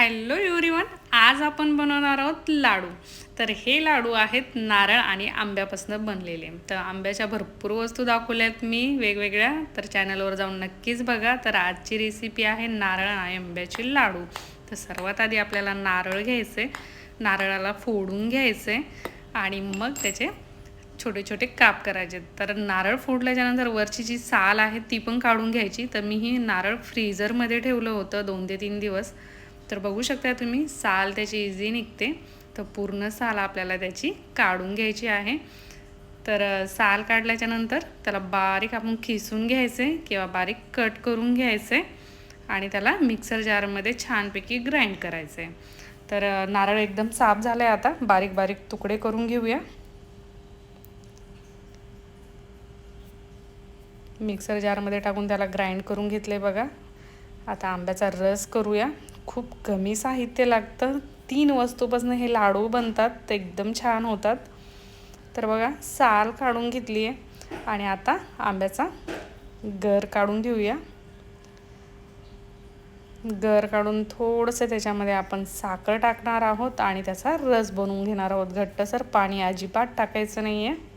Hello everyone आज आपण बनवणार आहोत लाडू. तर हे लाडू आहेत नारळ आणि आंब्यापासून बनलेले. तर आंब्याच्या भरपूर वस्तू दाखवल्या आहेत मी वेगवेगळ्या. तर चॅनलवर जाऊन नक्कीच बघा. तर आजची रेसिपी आहे नारळ आणि आंब्याचे लाडू. तर सर्वात आधी आपल्याला नारळ घ्यायचे नारळाला फोडून घ्यायचे आणि मग त्याचे छोटे छोटे काप करायचे. तर नारळ फोडल्याच्यानंतर वरची जी साल आहे ती पण काढून घ्यायची. तर मी ही नारळ फ्रीझरमध्ये ठेवलं होतं दोन ते तीन दिवस. तर बघू शकता तुम्ही साल त्याची इझी निघते. तर पूर्ण साल आपल्याला त्याची काढून घ्यायची आहे. तर साल काढल्याच्यानंतर त्याला बारीक आपण खिसून घ्यायचे किंवा बारीक कट करून घ्यायचे आणि त्याला मिक्सर जारमध्ये छानपैकी ग्राइंड करायचे. तर नारळ एकदम साफ झालं आहे आता. बारीक बारीक तुकडे करून घेऊया. मिक्सर जारमध्ये टाकून त्याला ग्राइंड करून घेतले बघा. आता आंब्याचा रस करूया. खूप कमी साहित्य लागतं. तीन वस्तूपासून हे लाडू बनतात ते एकदम छान होतात. तर बघा साल काढून घेतली आहे आणि आता आंब्याचा गर काढून घेऊया. गर काढून थोडंसं त्याच्यामध्ये आपण साखर टाकणार आहोत आणि त्याचा रस बनवून घेणार आहोत. घट्टसर पाणी अजिबात टाकायचं नाही आहे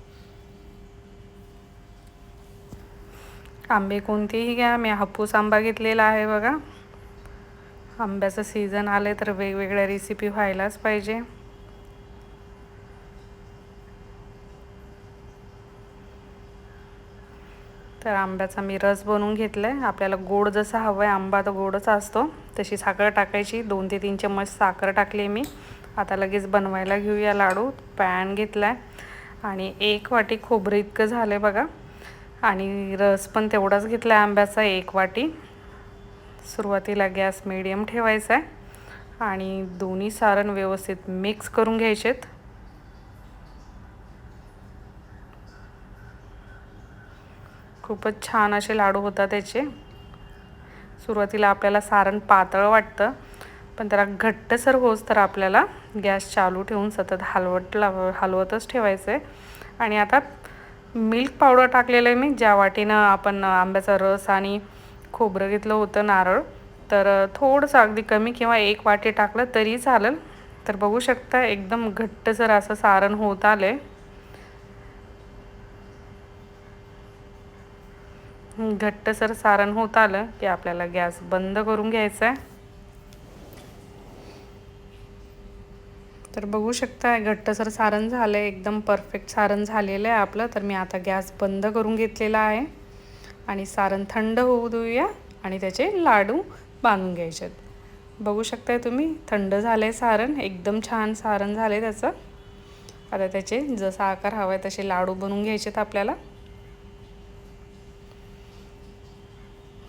आंबे कोणतेही घ्या. मी हापूस आंबा घेतलेला आहे बघा. आंब्याचं सीझन आले तर वेगवेगळ्या रेसिपी व्हायलाच पाहिजे. तर आंब्याचा मी रस बनवून घेतला आहे आपल्याला गोड जसा हवा आहे आंबा तर गोडच असतो. तशी साखर टाकायची. दोन ते तीन चम्मच साखर टाकली मी. आता लगेच बनवायला घेऊया लाडू. पॅन घेतला आहे आणि एक वाटी खोबरं इतकं झालं आहे बघा. आणि रस पण तेवढाच घेतला आहे आंब्याचा एक वाटी. सुरुवातीला गॅस मिडियम ठेवायचा आहे आणि दोन्ही सारण व्यवस्थित मिक्स करून घ्यायचेत. खूपच छान असे लाडू होतात त्याचे. सुरुवातीला आपल्याला सारण पातळ वाटतं पण त्याला घट्टसर होस तर आपल्याला गॅस चालू ठेवून सतत हलवत लाव हलवतच ठेवायचं आहे आणि आता मिल्क पावडर टाकलेलं आहे मी ज्या वाटीनं आपण आंब्याचा रस आणि खोबरं घेतलं होतं नारळ. तर थोडंसं अगदी कमी किंवा एक वाटी टाकलं तरी चालेल. तर बघू शकता एकदम घट्टसर असं सारण होत आलं आहे घट्टसर सारण होत आलं की आपल्याला गॅस बंद करून घ्यायचा आहे. तर बघू शकता घट्टसर सारण झालं आहे एकदम परफेक्ट सारण झालेलं आहे आपलं. तर मी आता गॅस बंद करून घेतलेला आहे. आणि सारण थंड होऊ देऊया आणि त्याचे लाडू बांधून घ्यायचे बघू शकताय तुम्ही थंड झालं आहे सारण एकदम छान सारण झालं आहे त्याचं. आता त्याचे जसा आकार हवा आहे तसे लाडू बनवून घ्यायचेत आपल्याला.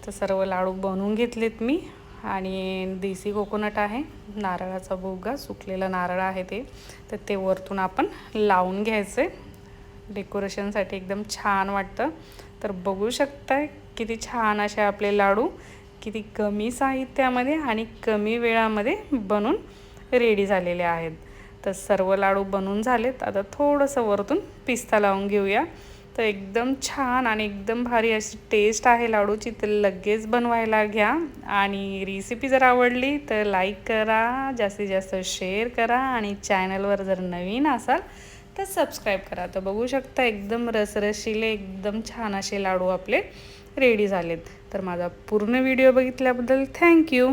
तर सर्व लाडू बनवून घेतलेत मी. आणि देसी कोकोनट आहे नारळाचा भोगा सुकलेला नारळ आहे ते. तर ते वरतून आपण लावून घ्यायचे. डेकोरेशनसाठी एकदम छान वाटतं. तर बघू शकताय किती छान असे आपले लाडू किती कमी साहित्यामध्ये आणि कमी वेळामध्ये बनून रेडी झालेले आहेत. तर सर्व लाडू बनून झालेत. आता थोडंसं वरतून पिस्ता लावून घेऊया. तर एकदम छान आणि एकदम भारी अशी टेस्ट आहे लाडूची. तर लगेच बनवायला घ्या. आणि रेसिपी जर आवडली तर लाईक करा जास्तीत जास्त शेअर करा आणि चॅनलवर जर नवीन असाल तर सबस्क्राईब करा. तर बघू शकता एकदम रसरशीले एकदम छान असे लाडू आपले रेडी झालेत. तर माझा पूर्ण व्हिडिओ बघितल्याबद्दल थँक्यू